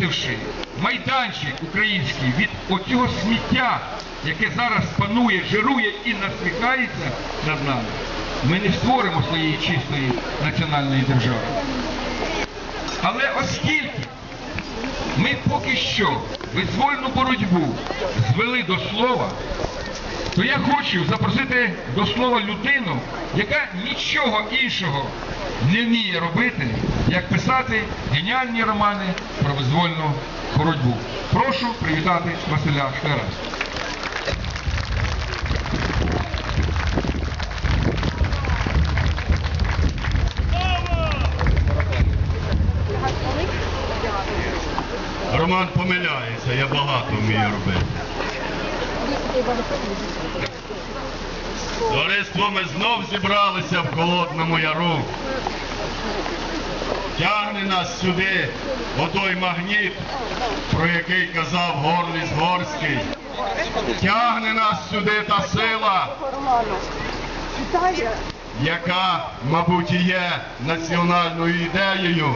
очистивши майданчик український від оцього сміття, яке зараз панує, жирує і насміхається над нами, ми не створимо своєї чистої національної держави. Але оскільки ми поки що визвольну боротьбу звели до слова, то я хочу запросити до слова людину, яка нічого іншого не вміє робити, як писати геніальні романи про визвольну боротьбу. Прошу привітати Василя Штера. Роман помиляється, я багато вмію робити. Товариство, ми знов зібралися в Холодному Яру. Тягне нас сюди отой магніт, про який казав Горліс Горський. Тягне нас сюди та сила, яка, мабуть, є національною ідеєю.